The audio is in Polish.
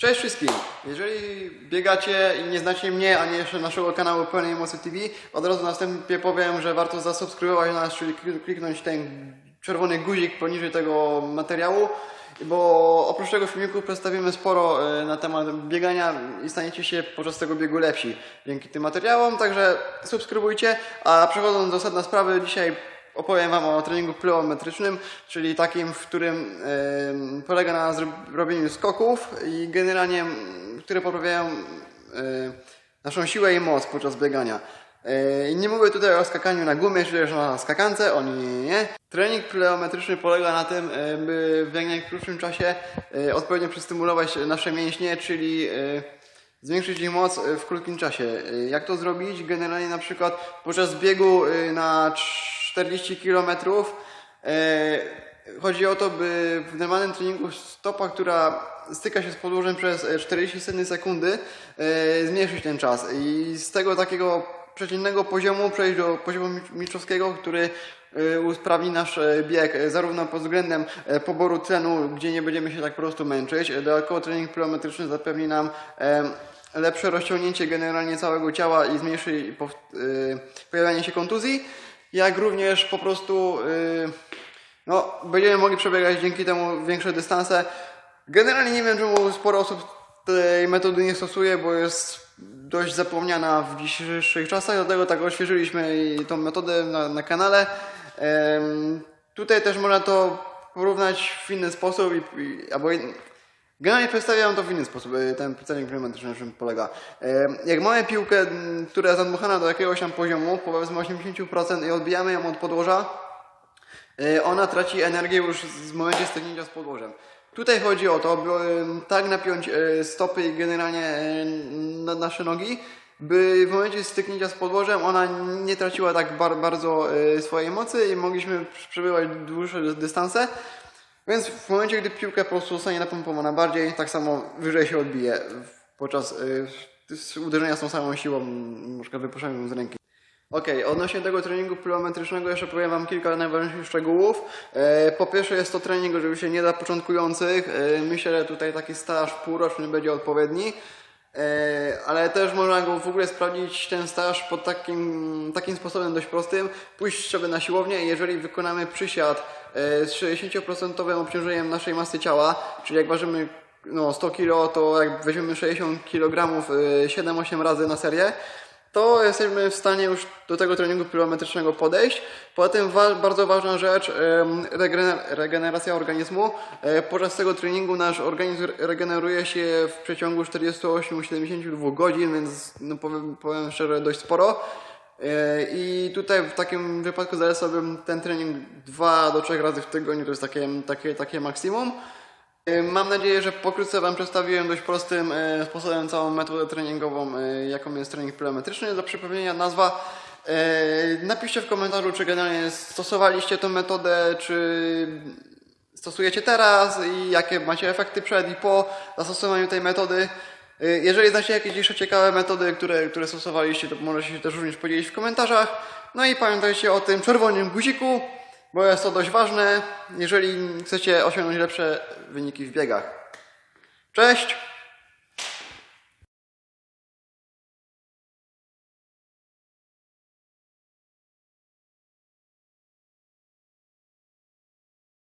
Cześć wszystkim! Jeżeli biegacie i nie znacie mnie, ani jeszcze naszego kanału Pełnej Mocy TV, od razu na wstępie powiem, że warto zasubskrybować nas, czyli klik- kliknąć ten czerwony guzik poniżej tego materiału, bo oprócz tego filmiku przedstawimy sporo e, na temat biegania i staniecie się podczas tego biegu lepsi dzięki tym materiałom, także subskrybujcie, a przechodząc do sedna sprawy, dzisiaj opowiem Wam o treningu plyometrycznym, czyli takim, w którym polega na zro- robieniu skoków i generalnie, które poprawiają naszą siłę i moc podczas biegania. E, nie mówię tutaj o skakaniu na gumie, czy też na skakance, o nie, nie, nie. Trening plyometryczny polega na tym, by w jak najkrótszym czasie e, odpowiednio przystymulować nasze mięśnie, czyli e, zwiększyć ich moc w krótkim czasie. Jak to zrobić? Generalnie na przykład podczas biegu na 40 km chodzi o to, by w normalnym treningu stopa, która styka się z podłożem przez e, 40 sekundy, e, zmniejszyć ten czas i z tego takiego przeciętnego poziomu przejść do poziomu mi- mistrzowskiego, który e, usprawni nasz e, bieg e, zarówno pod względem e, poboru tlenu, gdzie nie będziemy się tak po prostu męczyć. E, Dodatkowo trening plyometryczny zapewni nam lepsze rozciągnięcie generalnie całego ciała i zmniejszy pojawianie się kontuzji, jak również po prostu y, no, będziemy mogli przebiegać dzięki temu większe dystanse. Generalnie nie wiem, czemu sporo osób tej metody nie stosuje, bo jest dość zapomniana w dzisiejszych czasach, dlatego tak oświeżyliśmy tą metodę na, na kanale. Tutaj też można to porównać w inny sposób, i, albo generalnie przedstawiam to w inny sposób, e, ten trening plyometryczny na czym polega. Em, Jak mamy piłkę, która jest zadmuchana do jakiegoś tam poziomu, powiedzmy 80% i odbijamy ją od podłoża, E, ona traci energię już w momencie stygnięcia z podłożem. Tutaj chodzi o to, by e, tak napiąć e, stopy i generalnie e, na nasze nogi, by w momencie styknięcia z podłożem ona nie traciła tak bar bardzo e, swojej mocy i mogliśmy przebywać dłuższe dystanse. Więc w momencie, gdy piłka po prostu zostanie napompowana bardziej, tak samo wyżej się odbije podczas e, uderzenia z tą samą siłą, na przykład wypuszczaniem z ręki. Okej, odnośnie tego treningu plyometrycznego jeszcze powiem Wam kilka najważniejszych szczegółów. E, po pierwsze jest to trening oczywiście nie dla początkujących. E, myślę, że tutaj taki staż półroczny będzie odpowiedni. E, ale też można go w ogóle sprawdzić ten staż pod takim, takim sposobem dość prostym. Pójść sobie na siłownię i jeżeli wykonamy przysiad e, z 60% obciążeniem naszej masy ciała, czyli jak ważymy no, 100 kg, to jak weźmiemy 60 kg 7-8 razy na serię, to jesteśmy w stanie już do tego treningu plyometrycznego podejść. Poza tym wa- bardzo ważna rzecz, regeneracja organizmu. E, Podczas tego treningu nasz organizm re- regeneruje się w przeciągu 48-72 godzin, więc no powiem, powiem szczerze dość sporo. E, I tutaj w takim wypadku zalecałbym ten trening 2 do 3 razy w tygodniu, to jest takie, takie, takie maksimum. E, Mam nadzieję, że pokrótce Wam przedstawiłem dość prostym e, sposobem całą metodę treningową, e, jaką jest trening plyometryczny. Do przypomnienia nazwa. Napiszcie w komentarzu, czy generalnie stosowaliście tę metodę, czy stosujecie teraz i jakie macie efekty przed i po zastosowaniu tej metody. Jeżeli znacie jakieś jeszcze ciekawe metody, które, które stosowaliście, to możecie się też również podzielić w komentarzach. No i pamiętajcie o tym czerwonym guziku, bo jest to dość ważne, jeżeli chcecie osiągnąć lepsze wyniki w biegach. Cześć!